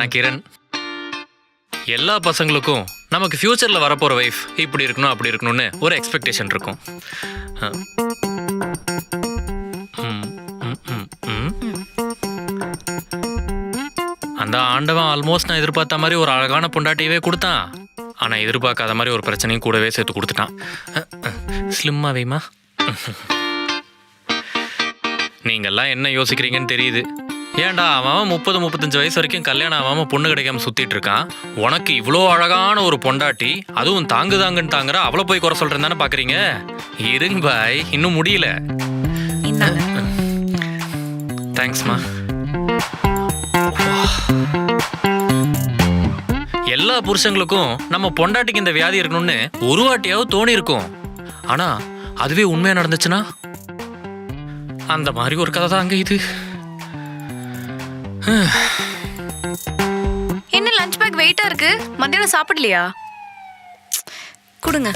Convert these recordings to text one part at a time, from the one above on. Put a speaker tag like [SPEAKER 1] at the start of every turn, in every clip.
[SPEAKER 1] நான் கிரண். எல்லா பசங்களுக்கும் நமக்கு ஃப்யூச்சரில் வரப்போகிற வைஃப் இப்படி இருக்கணும் அப்படி இருக்கணும்னு ஒரு எக்ஸ்பெக்டேஷன் இருக்கும். ம், ம், ம், ம். அந்த ஆண்டவன் ஆல்மோஸ்ட் நான் எதிர்பார்த்த மாதிரி ஒரு அழகான பொண்டாட்டியவே கொடுத்தான். ஆனால் எதிர்பார்க்காத மாதிரி ஒரு பிரச்சனையும் கூடவே சேர்த்து கொடுத்துட்டான். ஸ்லிம்மா வைமா? நீங்கள்லாம் என்ன யோசிக்கிறீங்கன்னு தெரியுது. ஏன்டா அவன் முப்பது முப்பத்தஞ்சு வயசு வரைக்கும் கல்யாணம் ஆகாம பொண்ணு கிடைக்காம சுத்திட்டு இருக்கான்? உனக்கு இவ்வளோ அழகான ஒரு பொண்டாட்டி அதுவும் தாங்கு தாங்குன்னு தாங்குற அவளை போய் குறை சொல்றேன் தானே பாக்குறீங்க? இருங்க பாய் இன்னும் முடியல. தேங்க்ஸ்மா எல்லா புருஷங்களுக்கும் நம்ம பொண்டாட்டிக்கு இந்த வியாதி இருக்கணும்னு ஒரு வாட்டியாவது தோணி இருக்கும். ஆனா அதுவே உண்மையா நடந்துச்சுன்னா? அந்த மாதிரி ஒரு கதை தாங்க இது.
[SPEAKER 2] என்ன லஞ்ச் பேக் வெயிட்டா இருக்கு? மத்தியானம் சாப்பிடலையா? கொடுங்க.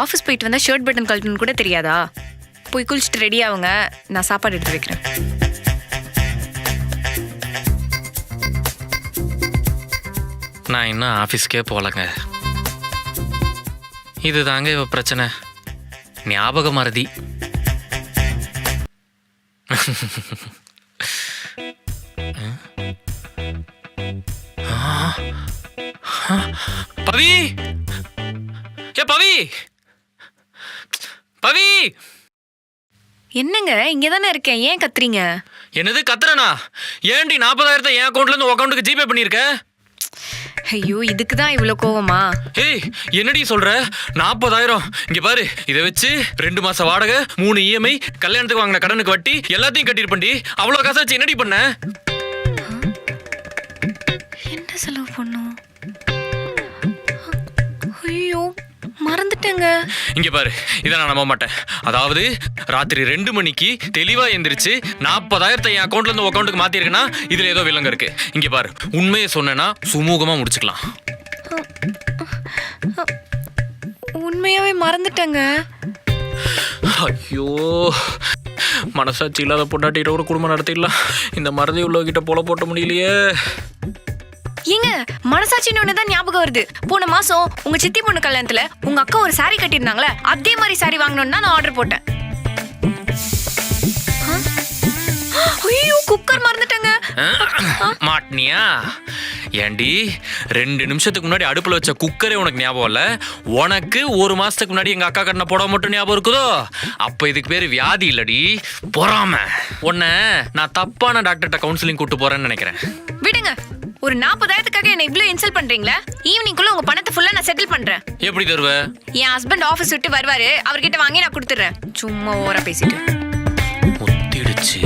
[SPEAKER 2] ஆஃபீஸ் போயிட்டு வந்தா ஷர்ட் பட்டன் கழட்டணும்னு கூட தெரியாதா? போய் குளிச்சுட்டு ரெடி ஆகுங்க நான் சாப்பாடு எடுத்து வைக்கிறேன்.
[SPEAKER 1] நான் இன்னும் ஆஃபீஸ்க்கே போகலங்க. இது தாங்க இவ பிரச்சனை. ஞாபக மறதி பவி! ஏ பவி! பவி!
[SPEAKER 2] என்னங்க இங்க தானே இருக்கேன். ஏன் கத்துறீங்க?
[SPEAKER 1] என்னது கத்துறனா? ஏன்டி நாற்பதாயிரத்தை என் அக்கௌண்ட்ல இருந்து அக்கௌண்ட்டுக்கு ஜிபே பண்ணியிருக்க?
[SPEAKER 2] ஐயோ இதுக்கு தான் இவ்வளோ கோவமா?
[SPEAKER 1] ஏய் என்னடி சொல்ற? நாற்பதாயிரம் இங்க பாரு இதை வச்சு ரெண்டு மாசம் வாடகை மூணு இஎம்ஐ கல்யாணத்துக்கு வாங்கின கடனுக்கு வட்டி எல்லாத்தையும் கட்டிருப்பண்டி அவ்வளோ காசு வச்சு என்னடி பண்ண?
[SPEAKER 2] மறந்துட்டேங்க
[SPEAKER 1] இங்க பாரு இதை நான் நம்ப மாட்டேன். அதாவது ராத்திரி ரெண்டு மணிக்கு தெளிவா எந்திரிச்சு நாற்பதாயிரத்தை என் அக்கௌண்ட்ல இருந்து அக்கௌண்ட்டுக்கு மாத்திருக்கேன்னா இதுல ஏதோ வில்லங்க இருக்கு. இங்க பாரு உண்மையை சொன்னேன்னா சுமூகமா முடிச்சுக்கலாம்.
[SPEAKER 2] உண்மையாவே மறந்துட்டேங்க.
[SPEAKER 1] ஐயோ மனசாட்சி இல்லாத பொண்டாட்டிகிட்ட கூட குடும்பம் நடத்திடலாம். இந்த மறதி உள்ளவகிட்ட போல போட்ட முடியலையே.
[SPEAKER 2] ஏங்க மனசாட்சின்னு ஒன்று தான் ஞாபகம் வருது. போன மாசம் உங்க சித்தி பொண்ணு கல்யாணத்துல உங்க அக்கா ஒரு saree கட்டியிருந்தாங்களே அதே மாதிரி saree வாங்கணும்னு தான் நான் ஆர்டர் போட்டேன்? ஐயோ குக்கர் மறந்துட்டேங்க.
[SPEAKER 1] மாட்டினியா? ஏண்டி ரெண்டு நிமிஷத்துக்கு முன்னாடி அடுப்பில் வச்ச குக்கரே உனக்கு ஞாபகம் இல்லை? உனக்கு ஒரு மாசத்துக்கு முன்னாடி எங்க அக்கா கட்டின புடவை மட்டும் ஞாபகம் இருக்குதோ? அப்ப இதுக்கு பேர் வியாதி இல்லடி பொறாம. உன்னை நான் தப்பான டாக்டர்கிட்ட கவுன்சிலிங் கூட்டு போறேன்னு நினைக்கிறேன்.
[SPEAKER 2] விடுங்க. ஒரு நாற்பதாயிரத்துக்காக என்ன இவ்ளோ இன்சல்ட் பண்றீங்களா? ஈவினிங்குள்ள உங்க பணத்தை ஃபுல்லா நான் செட்டில் பண்றேன்.
[SPEAKER 1] எப்படி தருவ?
[SPEAKER 2] என் ஹஸ்பண்ட் ஆஃபீஸ் விட்டு வருவாரு. அவர்கிட்ட வாங்கி நான் கொடுத்துட்றேன். சும்மா ஓரா பேசிட்டு.
[SPEAKER 1] ஒத்திடுச்சு